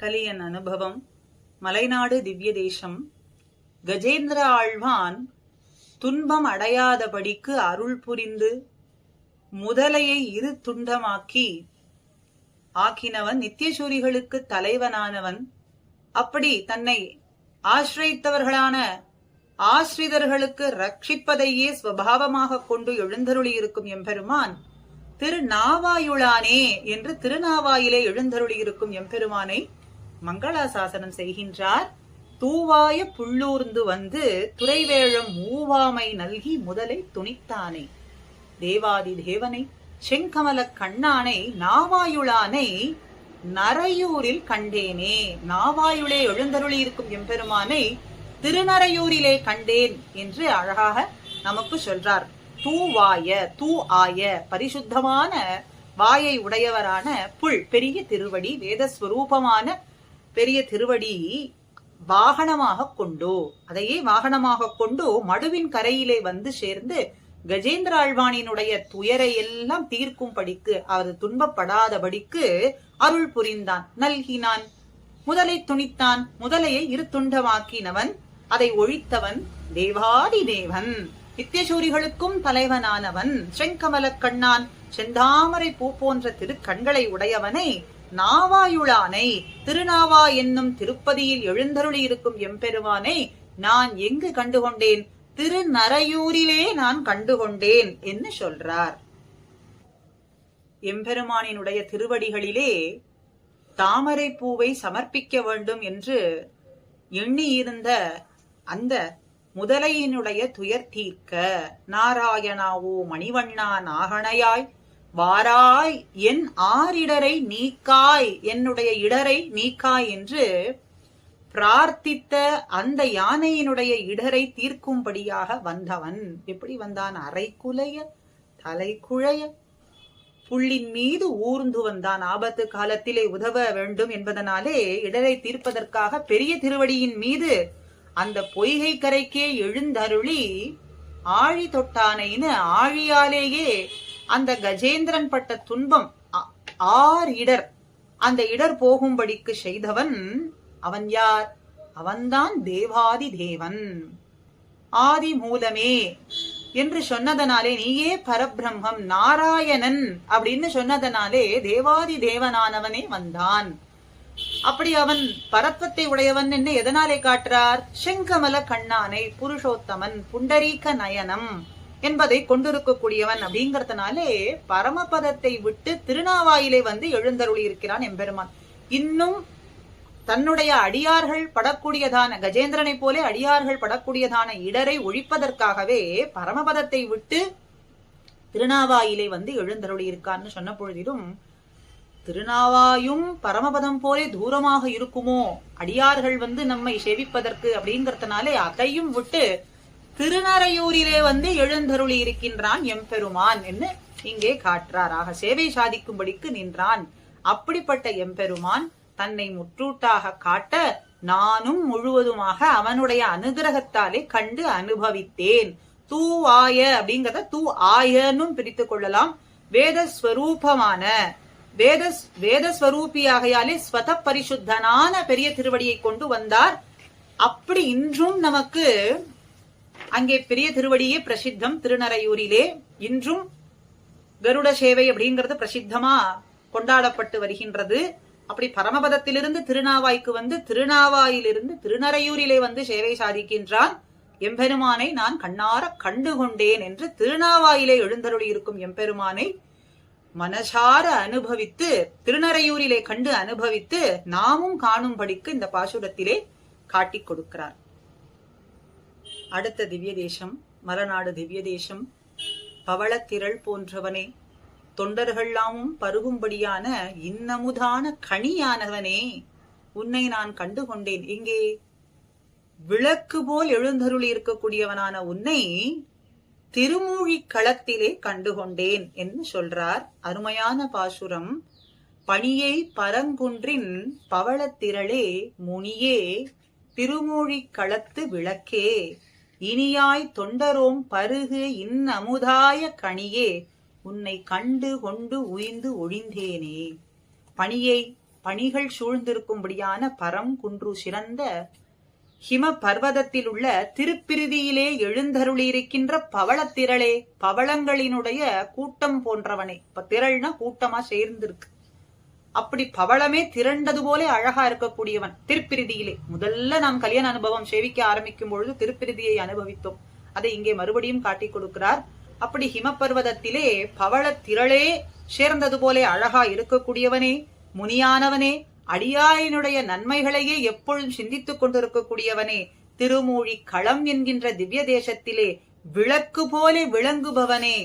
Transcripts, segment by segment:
கலியன் அனுபவம் மலைநாடு திவ்ய தேசம் கஜேந்திர ஆழ்வான் துன்பம் அடையாதபடிக்கு அருள் புரிந்து முதலையை இரு துண்டமாக்கி ஆக்கினவன் நித்தியசூரிகளுக்கு தலைவனானவன். அப்படி தன்னை ஆசிரித்தவர்களான ஆசிரிதர்களுக்கு ரட்சிப்பதையே ஸ்வபாவமாக கொண்டு எழுந்தருளி இருக்கும் எம்பெருமான் திருநாவாயுளானே என்று திருநாவாயிலே எழுந்தருளி இருக்கும் எம்பெருமானை மங்களாசாசனம் செய்கின்றார். தூவாய புள்ளூர்ந்து வந்து துறைவேழம் மூவாமை நல்கி முதலை துணித்தானே. தேவாதி தேவனை செங்கமல கண்ணானை நாவாயுளானை நரையூரில் கண்டேனே. நாவாயுளே எழுந்தருளி இருக்கும் எம்பெருமானை திருநரையூரிலே கண்டேன் என்று அழகாக நமக்கு சொல்றார். தூவாய தூ ஆய பரிசுத்தமான வாயை உடையவரான புல் பெரிய திருவடி வேதஸ்வரூபமான பெரிய திருவடி வாகனமாக கொண்டோ அதையே வாகனமாக கொண்டு மடுவின் கரையிலே வந்து சேர்ந்து கஜேந்திர ஆழ்வானினுடைய துயரை எல்லாம் தீர்க்கும்படிக்கு அவர் துன்பப்படாதபடிக்கு அருள் புரிந்தான். நல்கினான். முதலை துணித்தான். முதலையை இரு துண்டமாக்கினவன். அதை ஒழித்தவன் தேவாதி தேவன். நித்தியசூரிகளுக்கும் தலைவனானவன். செங்கமல கண்ணான். செந்தாமரை பூ போன்ற திருக்கண்களை உடையவனை நாவாயுளானை திருநாவா என்னும் திருப்பதியில் எழுந்தருளி இருக்கும் எம்பெருவானை நான் எங்கு கண்டுகொண்டேன்? திருநரையூரிலே நான் கண்டுகொண்டேன் என்று சொல்றார். எம்பெருமானினுடைய திருவடிகளிலே தாமரை பூவை சமர்ப்பிக்க வேண்டும் என்று எண்ணியிருந்த அந்த முதலையினுடைய துயர் தீர்க்க நாராயணாவோ மணிவண்ணா நாகணையாய் வாராய் என் ஆரிடரை நீக்காய் என்னுடைய இடரை நீக்காய் என்று பிரார்த்தித்த அந்த யானையினுடைய இடரை தீர்க்கும்படியாக வந்தவன். எப்படி வந்தான்? அரை குலைய தலை குழைய புள்ளின் மீது ஊர்ந்து வந்தான். ஆபத்து காலத்திலே உதவ வேண்டும் என்பதனாலே இடரை தீர்ப்பதற்காக பெரிய திருவடியின் மீது அந்த பொய்கை கரைக்கே எழுந்தருளி ஆழி தொட்டானைன்னு ஆழியாலேயே அந்த கஜேந்திரன் பட்ட துன்பம் ஆர் இடர். அந்த இடர் போகும்படிக்கு செய்தவன் அவன் யார்? அவன்தான் தேவாதி தேவன். ஆதி மூலமே என்று சொன்னதனாலே நீயே பரபிரம்மம் நாராயணன் அப்படின்னு சொன்னதனாலே தேவாதி தேவனானவனே வந்தான். அப்படி அவன் பரத்வத்தை உடையவன் என்ன எதனாலே காட்டுறார்? செங்கமல கண்ணானை புருஷோத்தமன் புண்டரீக நயனம். என்பதை கொண்டிருக்கக்கூடியவன் அப்படிங்கறதுனாலே பரமபதத்தை விட்டு திருநாவாயிலே வந்து எழுந்தருளி இருக்கிறான் எம்பெருமான். இன்னும் தன்னுடைய அடியார்கள் படக்கூடியதான கஜேந்திரனை போலே அடியார்கள் படக்கூடியதான இடரை ஒழிப்பதற்காகவே பரமபதத்தை விட்டு திருநாவாயிலே வந்து எழுந்தருளி இருக்கான்னு சொன்ன பொழுதிலும் திருநாவாயும் பரமபதம் போலே தூரமாக இருக்குமோ? அடியார்கள் வந்து நம்மை சேவிப்பதற்கு அப்படிங்கறதுனாலே அதையும் விட்டு திருநறையூரிலே வந்து எழுந்தருளி இருக்கின்றான் எம்பெருமான் என்று இங்கே காட்டுறார். ஆக சேவை சாதிக்கும்படிக்கு நின்றான். அப்படிப்பட்ட எம்பெருமான் தன்னை முற்றூட்டாக காட்ட நானும் முழுவதுமாக அவனுடைய அனுகிரகத்தாலே கண்டு அனுபவித்தேன். தூ ஆய அப்படிங்கறத தூ ஆயனும் பிரித்து கொள்ளலாம். வேதஸ்வரூபமான வேத வேதஸ்வரூபியாகையாலே ஸ்வத பரிசுத்தனான பெரிய திருவடியை கொண்டு வந்தார். அப்படி இன்றும் நமக்கு அங்கே பெரிய திருவடியே பிரசித்தம். திருநறையூரிலே இன்றும் கருட சேவை அப்படிங்கிறது பிரசித்தமா கொண்டாடப்பட்டு வருகின்றது. அப்படி பரமபதத்திலிருந்து திருநாவாய்க்கு வந்து திருநாவாயிலிருந்து திருநறையூரிலே வந்து சேவை சாதிக்கின்றான். எம்பெருமானை நான் கண்ணார கண்டு கொண்டேன் என்று திருநாவாயிலே எழுந்தருளி இருக்கும் எம்பெருமானை மனசார அனுபவித்து திருநறையூரிலே கண்டு அனுபவித்து நாமும் காணும்படிக்கு இந்த பாசுரத்திலே காட்டிக் கொடுக்கிறார். அடுத்த திவ்ய தேசம் மலநாடு திவ்ய தேசம் பவளத்திரள் போன்றவனே தொண்டர்கள்லாமும் பருகும்படியான இன்னமுதான கனியானவனே உன்னை நான் கண்டுகொண்டேன். எங்கே இங்கே விளக்கு போல் எழுந்தருளி இருக்கக்கூடியவனான உன்னை திருமூழி களத்திலே கண்டுகொண்டேன் என்று சொல்றார் அருமையான பாசுரம். பணியை பரங்குன்றின் பவளத்திரளே முனியே திருமூழி களத்து விளக்கே. இனியாய் தொண்டரோம் பருகு இன்னமுதாய கனியே உன்னை கண்டு கொண்டு உய்ந்து ஒழிந்தேனே. பணியை பணிகள் சூழ்ந்திருக்கும்படியான பரம் குன்று சிறந்த ஹிம பர்வதத்தில் உள்ள திருப்பிரிதியிலே எழுந்தருளியிருக்கின்ற பவளத்திரளே பவளங்களினுடைய கூட்டம் போன்றவனே. இப்ப திரள்னா கூட்டமா சேர்ந்திருக்கு. அப்படி பவளமே திரண்டது போலே அழகா இருக்கக்கூடியவன். திருப்பிரிதியிலே முதல்ல நாம் கல்யாண அனுபவம் சேவிக்க ஆரம்பிக்கும் பொழுது திருப்பிரிதியை அனுபவித்தோம். அதை இங்கே மறுபடியும் காட்டிக் கொடுக்கிறார். அப்படி ஹிமபர்வதத்திலே பவள திரளே சேர்ந்தது போல அழகா இருக்கக்கூடியவனே முனியானவனே அடியாயினுடைய நன்மைகளையே எப்பொழுதும் சிந்தித்துக் கொண்டிருக்கக்கூடியவனே திருமூழி களம் என்கின்ற திவ்ய தேசத்திலே விளக்கு போலே விளங்குபவனே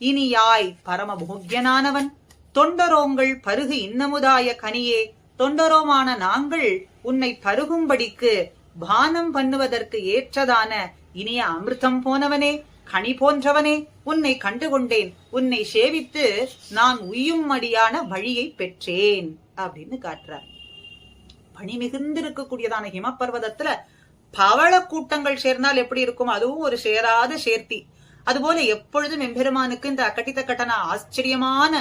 இனியாய் பரம போக்கியனானவன் தொண்டரோங்கள் பருகு இன்னமுதாய கனியே தொண்டரோமான நாங்கள் உன்னை பருகும்படிக்கு பானம் பண்ணுவதற்கு ஏற்றதான இனிய அமிர்தம் போனவனே கனி போன்றவனே உன்னை கண்டுகொண்டேன். உன்னை சேவித்து நான் உய்யும்படியான வழியை பெற்றேன் அப்படின்னு காட்டுறார். பனி மிகுந்திருக்கக்கூடியதான ஹிமப்பர்வதத்துல பவள கூட்டங்கள் சேர்ந்தால் எப்படி இருக்கும்? அதுவும் ஒரு சேராத சேர்த்தி. அதுபோல எப்பொழுதும் எம்பெருமானுக்கு இந்த அக்கட்டித்த கட்டன ஆச்சரியமான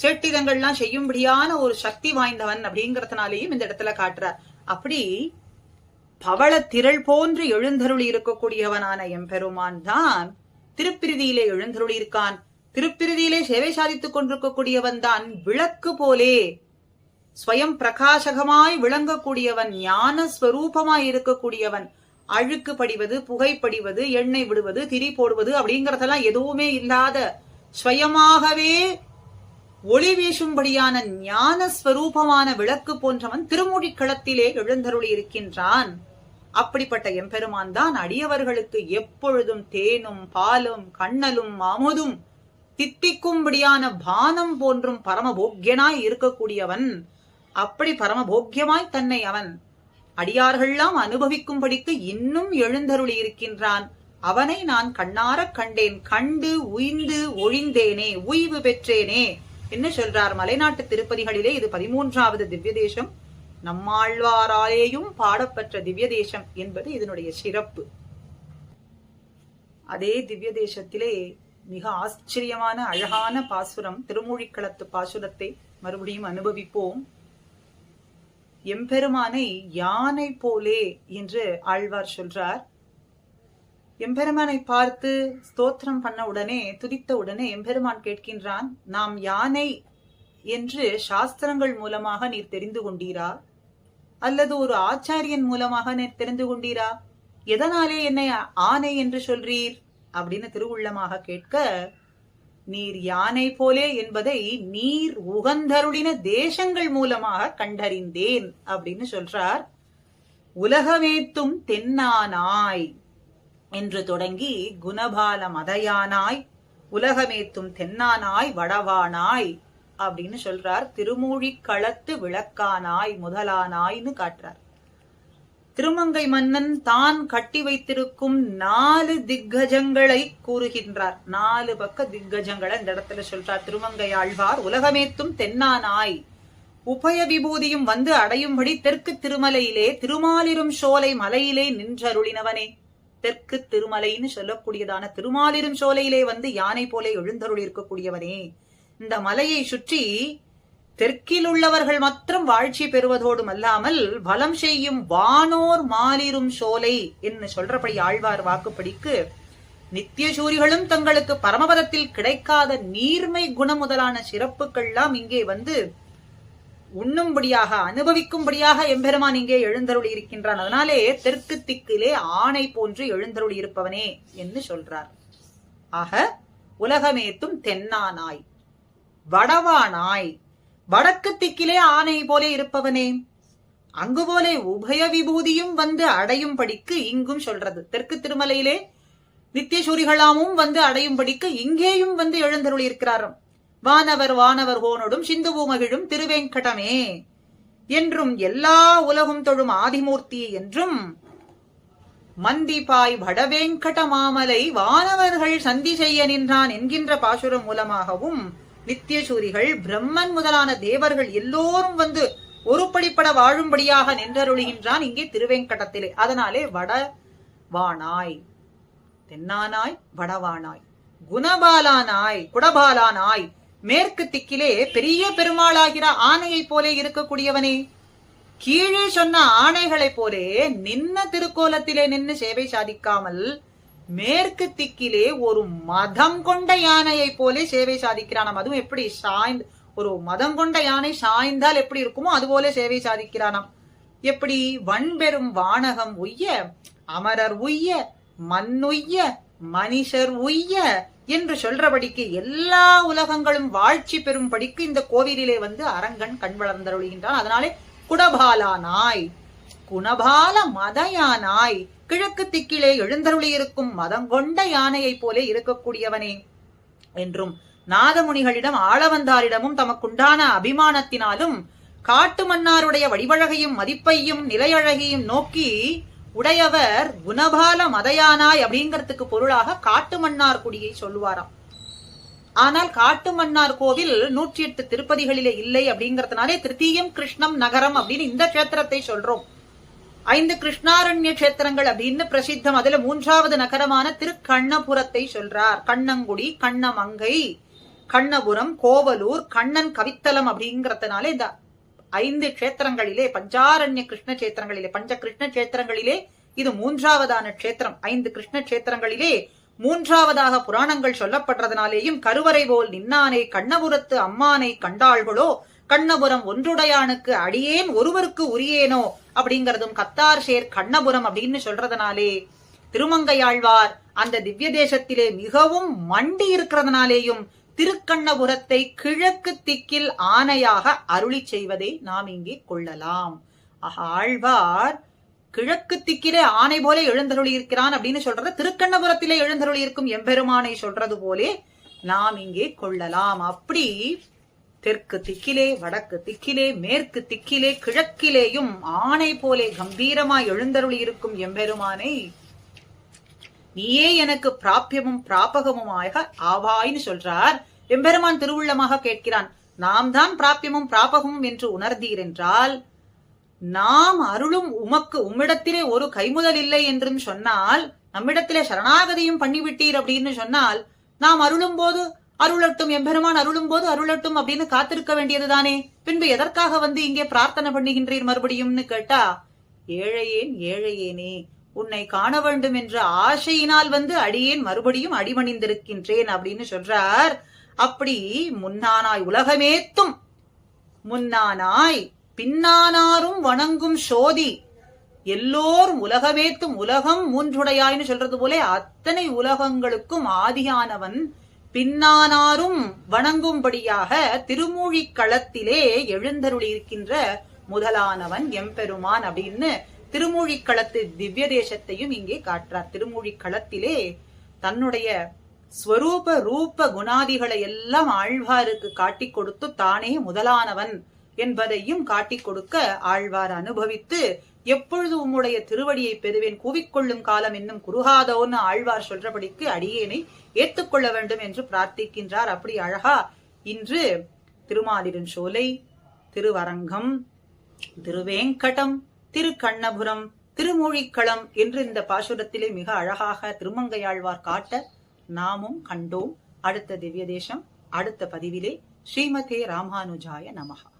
சேட்டிதங்கள்லாம் செய்யும்படியான ஒரு சக்தி வாய்ந்தவன் அப்படிங்கறதுனாலேயும் இந்த இடத்துல காட்டுறார். அப்படி பவள திரள் போன்று எழுந்தருளி இருக்கக்கூடியவனான எம்பெருமான் தான் திருப்பிரிதியிலே எழுந்தருளி இருக்கான். திருப்பிரிதியிலே சேவை சாதித்துக் கொண்டிருக்கக்கூடியவன் தான் விளக்கு போலே ஸ்வயம் பிரகாசகமாய் விளங்கக்கூடியவன் ஞான ஸ்வரூபமாய் இருக்கக்கூடியவன். அழுக்கு படிவது புகைப்படிவது எண்ணெய் விடுவது திரி போடுவது அப்படிங்கறதெல்லாம் எதுவுமே இல்லாத ஸ்வயமாகவே ஒளி வீசும்படியான ஞான ஸ்வரூபமான விளக்கு போன்றவன் திருமொழி களத்திலே எழுந்தருளி இருக்கின்றான். அப்படிப்பட்ட எம்பெருமான் தான் அடியவர்களுக்கு எப்பொழுதும் தேனும் பாலும் கண்ணலும் அமுதும் தித்திக்கும்படியான பானம் போன்றும் பரமபோக்கியனாய் இருக்கக்கூடியவன். அப்படி பரமபோக்கியமாய் தன்னை அவன் அடியார்கள்லாம் அனுபவிக்கும்படிக்கு இன்னும் எழுந்தருளி இருக்கின்றான். அவனை நான் கண்ணாரக் கண்டேன். கண்டு உய்ந்து ஒழிந்தேனே உய்வு பெற்றேனே. என்ன சொல்றார் மலைநாட்டு திருப்பதிகளிலே இது பதிமூன்றாவது திவ்ய தேசம் நம்மாழ்வாராலேயும் பாடப்பெற்ற திவ்ய தேசம் என்பது இதனுடைய சிறப்பு. அதே திவ்ய தேசத்திலே மிக ஆச்சரியமான அழகான பாசுரம் திருமூழிக்களத்து பாசுரத்தை மறுபடியும் அனுபவிப்போம். எம்பெருமானை யானை போலே என்று ஆழ்வார் சொல்றார். எம்பெருமானை பார்த்து ஸ்தோத்திரம் பண்ண உடனே துதித்த உடனே எம்பெருமான் கேட்கின்றான் நாம் யானை என்று சாஸ்திரங்கள் மூலமாக நீர் தெரிந்து கொண்டீரா? அல்லது ஒரு ஆச்சாரியன் மூலமாக நீர் தெரிந்து கொண்டீரா? எதனாலே என்னை ஆனை என்று சொல்றீர்? அப்படின்னு திருவுள்ளமாக கேட்க நீர் யானை போலே என்பதை நீர் உகந்தருளின தேசங்கள் மூலமாக கண்டறிந்தேன் அப்படின்னு சொல்றார். உலகமேத்தும் தென்னானாய் என்று தொடங்கி குணபால மதையானாய் உலகமேத்தும் தென்னானாய் வடவானாய் அப்படின்னு சொல்றார். திருமூழி களத்து விளக்கானாய் முதலானாய்னு காட்டுறார். திருமங்கை மன்னன் தான் கட்டி வைத்திருக்கும் நாலு திக்கஜங்களை கூறுகின்றார். நாலு பக்க திக்கஜங்களை இந்த இடத்துல சொல்றார். திருமங்கை ஆழ்வார் உலகமேத்தும் தென்னானாய். உபய விபூதியும் வந்து அடையும்படி தெற்கு திருமலையிலே திருமாலிரும் சோலை மலையிலே நின்றருளினவனே. தெற்கு திருமலைன்னு சொல்லக்கூடியதான திருமாலிரும் சோலையிலே வந்து யானை போல எழுந்தருள் இருக்கக்கூடியவனே. இந்த மலையை சுற்றி தெற்கில் உள்ளவர்கள் மாத்திரம் வாழ்ச்சி பெறுவதோடும் அல்லாமல் வலம் செய்யும் வானோர் மாலிரும் சோலை என்று சொல்றபடி ஆழ்வார் வாக்குப்படிக்கு நித்திய சூரிகளும் தங்களுக்கு பரமபதத்தில் கிடைக்காத நீர்மை குணம் முதலான சிறப்புகள்லாம் இங்கே வந்து உண்ணும்படியாக அனுபவிக்கும்படியாக எம்பெருமான் இங்கே எழுந்தருளி இருக்கின்றான். அதனாலே தெற்கு திக்கிலே ஆணை போன்று எழுந்தருளி இருப்பவனே என்று சொல்றார். ஆக உலகமேத்தும் தென்னானாய் வடவானாய் வடக்கு திக்கிலே ஆணை போலே இருப்பவனே. அங்கு போலே உபய விபூதியும் வந்து அடையும்படிக்கு இங்கும் சொல்றது. தெற்கு திருமலையிலே நித்தியசூரிகளாமும் வந்து அடையும்படிக்கு இங்கேயும் வந்து எழுந்தருளி இருக்கிறாராம். வானவர் வானவர் ஹோனொடும் சிந்துவு மகிழும் திருவேங்கடமே. என்றும் எல்லா உலகும் தொழும் ஆதிமூர்த்தி என்றும் மந்திபாய் வடவேங்கட மாமலை வானவர்கள் சந்தி செய்ய நின்றான் என்கின்ற பாசுரம் மூலமாகவும் நித்தியசூரிகள் பிரம்மன் முதலான தேவர்கள் எல்லோரும் வந்து ஒருபடிப்பட வாழும்படியாக நின்றருளுகின்றான் இங்கே திருவேங்கடத்திலே. அதனாலே வட வானாய் தென்னானாய் வடவானாய் குணபாலானாய் குடபாலானாய் மேற்கு திக்கிலே பெரிய பெருமாளாகிற ஆணையைப் போலே இருக்கக்கூடியவனே. கீழே சொன்ன ஆணைகளைப் போலே நின்ன திருக்கோலத்திலே நின்று சேவை சாதிக்காமல் மேற்கு திக்கிலே ஒரு மதம் கொண்ட யானையைப் போலே சேவை சாதிக்கிறானாம் அதுவும் எப்படி சாய்ந்து ஒரு மதம் கொண்ட யானை சாய்ந்தால் எப்படி இருக்குமோ அது போல சேவை சாதிக்கிறானாம். எப்படி? வன்பெரும் வானகம் உய்ய அமரர் உய்ய மண்ணுய்ய மனுஷர் உய்ய என்று சொல்றபடிக்கு எல்லா உலகங்களும் வாழ்ச்சி பெறும்படிக்கு இந்த கோவிலிலே வந்து அரங்கன் கண் வளர்ந்தருளுகின்றான். அதனாலே குடபாலானாய் குணபால மதயானாய் கிழக்கு திக்கிலே எழுந்தருளி இருக்கும் மதங்கொண்ட யானையைப் போலே இருக்கக்கூடியவனே என்றும் நாதமுனிகளிடம் ஆளவந்தாரிடமும் தமக்குண்டான அபிமானத்தினாலும் காட்டு மன்னாருடைய வடிவழகையும் மதிப்பையும் நிலையழகையும் நோக்கி உடையவர் குணபால மதயானாய் அப்படிங்கறதுக்கு பொருளாக காட்டு மன்னார் குடியை சொல்லுவாராம். ஆனால் காட்டு மன்னார் கோவில் நூற்றி எட்டு திருப்பதிகளிலே இல்லை அப்படிங்கறதுனாலே திருத்தீயம் கிருஷ்ணம் நகரம் அப்படின்னு இந்த கஷேத்திரத்தை சொல்றோம். ஐந்து கிருஷ்ணாரண்ய கஷேத்திரங்கள் அப்படின்னு பிரசித்தம். அதுல மூன்றாவது நகரமான திருக்கண்ணபுரத்தை சொல்றார். கண்ணங்குடி கண்ணமங்கை கண்ணபுரம் கோவலூர் கண்ணன் கவித்தலம் அப்படிங்கறதுனால இந்த ஐந்து கஷேத்திரங்களிலே பஞ்சாரண்ய கிருஷ்ண கஷேத்திரங்களிலே பஞ்ச கிருஷ்ண கஷேத்திரங்களிலே இது மூன்றாவதான கஷேத்திரம். ஐந்து கிருஷ்ண கஷேத்திரங்களிலே மூன்றாவதாக புராணங்கள் சொல்லப்படுறதுனாலேயும் கருவறை போல் நின்னானே கண்ணபுரத்து அம்மானை கண்டாள்களோ கண்ணபுரம் ஒன்றுடையானுக்கு அடியேன் ஒருவருக்கு உரியேனோ அப்படிங்கறதும் கத்தார் ஷேர் கண்ணபுரம் அப்படின்னு சொல்றதுனாலே திருமங்கையாழ்வார் அந்த திவ்ய தேசத்திலே மிகவும் மண்டி இருக்கிறதுனாலேயும் திருக்கண்ணபுரத்தை கிழக்கு திக்கில் ஆணையாக அருளி செய்வதை நாம் இங்கே கொள்ளலாம். ஆக ஆழ்வார் கிழக்கு திக்கிலே ஆணை போல எழுந்தருளி இருக்கிறான் அப்படின்னு சொல்றது திருக்கண்ணபுரத்திலே எழுந்தருளி இருக்கும் எம்பெருமானை சொல்றது போலே நாம் இங்கே கொள்ளலாம். அப்படி தெற்கு திக்கிலே வடக்கு திக்கிலே மேற்கு திக்கிலே கிழக்கிலேயும் ஆணை போலே கம்பீரமாய் எழுந்தருளி இருக்கும் எம்பெருமானை நீயே எனக்கு பிராபியமும் பிராபகமுமாக ஆவாய்னு சொல்றார். எம்பெருமான் திருவுள்ளமாக கேட்கிறான் நாம் தான் பிராபியமும் பிராபகமும் என்று உணர்ந்தீர் என்றால் நாம் அருளும் உமக்கு உம்மிடத்திலே ஒரு கைமுதல் இல்லை என்றும் சொன்னால் நம்மிடத்திலே சரணாகதியும் பண்ணிவிட்டீர் அப்படின்னு சொன்னால் நாம் அருளும் போது அருளட்டும் எம்பெருமான் அருளும் போது அருளட்டும் அப்படின்னு காத்திருக்க வேண்டியதுதானே? பின்பு எதற்காக வந்து இங்கே பிரார்த்தனை பண்ணுகின்றீர் மறுபடியும்னு கேட்டா ஏழையேன் ஏழையேனே உன்னை காண வேண்டும் என்ற ஆசையினால் வந்து அடியேன் மறுபடியும் அடிமணிந்திருக்கின்றேன் அப்படின்னு சொல்றார். அப்படி முன்னானாய் உலகமேத்தும் முன்னானாய் பின்னானாரும் வணங்கும் சோதி எல்லோரும் உலகமேத்தும் உலகம் மூன்றுடையாய்னு சொல்றது போல அத்தனை உலகங்களுக்கும் ஆதியானவன் பின்னானாரும் வணங்கும்படியாக திருமூழிக் களத்திலே எழுந்தருளி இருக்கின்ற முதலானவன் எம்பெருமான் அப்படின்னு திருமூழிக்களத்து திவ்ய தேசத்தையும் இங்கே காட்டுறார். திருமூழிக்களத்திலே தன்னுடைய ஸ்வரூப ரூப குணாதிகளை எல்லாம் ஆழ்வாருக்கு காட்டிக் கொடுத்து தானே முதலானவன் என்பதையும் காட்டிக் கொடுக்க ஆழ்வார் அனுபவித்து எப்பொழுது உம்முடைய திருவடியை பெறுவேன்? கூவிக்கொள்ளும் காலம் இன்னும் குறுகாதோன்னு ஆழ்வார் சொல்றபடிக்கு அடியேனை ஏத்துக்கொள்ள வேண்டும் என்று பிரார்த்திக்கின்றார். அப்படி அழகா இன்று திருமாலிருன் சோலை திருவரங்கம் திருவேங்கடம் திருக்கண்ணபுரம் திருமூழிக்களம் என்று இந்த பாசுரத்திலே மிக அழகாக திருமங்கையாழ்வார் காட்ட நாமும் கண்டோம். அடுத்த திவ்ய தேசம் அடுத்த பதிவிலே ஸ்ரீமதே ராமானுஜாய நமகா